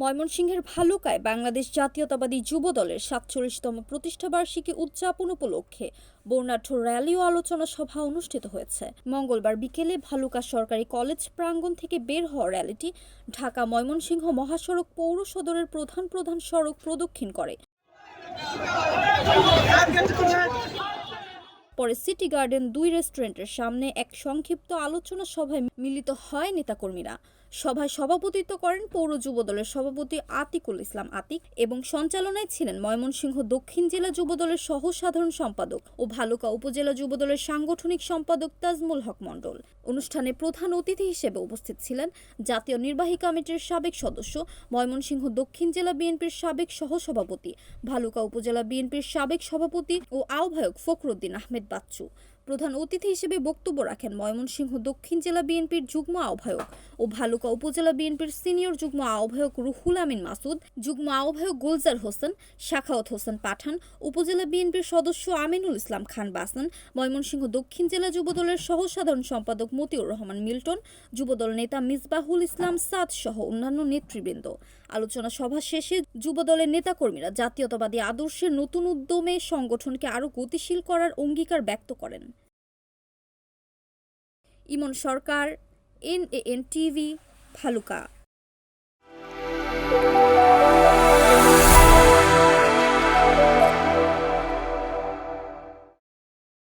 ময়মনসিংহের ভালুকায় বাংলাদেশ জাতীয়তাবাদী যুব দলের সাতচল্লিশতম প্রতিষ্ঠাবার্ষিকী উদযাপন উপলক্ষে বর্ণাঢ্য র্যালি ও আলোচনা সভা অনুষ্ঠিত হয়েছে। মঙ্গলবার বিকেলে ভালুকা সরকারি কলেজ প্রাঙ্গণ থেকে বের হওয়া র্যালিটি ঢাকা ময়মনসিংহ মহাসড়ক পৌর সদরের প্রধান প্রধান সড়ক প্রদক্ষিণ করে। পরে সিটি গার্ডেন দুই রেস্টুরেন্টের সামনে এক সংক্ষিপ্ত আলোচনা সভায় মিলিত হয় নেতাকর্মীরা। সভায় সভাপতিত্ব করেন পৌর যুবদলের সভাপতি আতিকুল ইসলাম আতিক এবং সঞ্চালনায় ছিলেন ময়মনসিংহ দক্ষিণ জেলা যুব দলের সহ সাধারণ সম্পাদক ও ভালুকা উপজেলা যুবদলের সাংগঠনিক সম্পাদক তাজমুল হক মণ্ডল। অনুষ্ঠানে প্রধান অতিথি হিসেবে উপস্থিত ছিলেন জাতীয় নির্বাহী কমিটির সাবেক সদস্য, ময়মনসিংহ দক্ষিণ জেলা বিএনপির সাবেক সহসভাপতি, ভালুকা উপজেলা বিএনপির সাবেক সভাপতি ও আহ্বায়ক ফখরুদ্দিন আহমেদ বাচ্চু প্রধান অতিথি হিসেবে বক্তব্য রাখেন ময়মনসিংহ দক্ষিণ জেলা বিএনপির যুগ্ম আহ্বায়ক ও ভালুকা উপজেলা বিএনপির সিনিয়র যুগ্ম আহ্বায়ক রুহুল আমিন মাসুদ, যুগ্ম আহ্বায়ক গুলজার হোসেন, শাখাওয়াত হোসেন পাঠান, উপজেলা বিএনপির সদস্য আমিনুল ইসলাম খান বাসন ময়মনসিংহ দক্ষিণ জেলা যুবদলের সহ সাধারণ সম্পাদক মতিউর রহমান মিল্টন, যুবদল নেতা মিসবাহুল ইসলাম সাদ সহ অন্যান্য নেতৃবৃন্দ। আলোচনা সভা শেষে যুবদলের নেতাকর্মীরা জাতীয়তাবাদী আদর্শের নতুন উদ্যমে সংগঠনকে আরও গতিশীল করার অঙ্গীকার ব্যক্ত করেন। Emon Sarkar N A N TV Bhaluka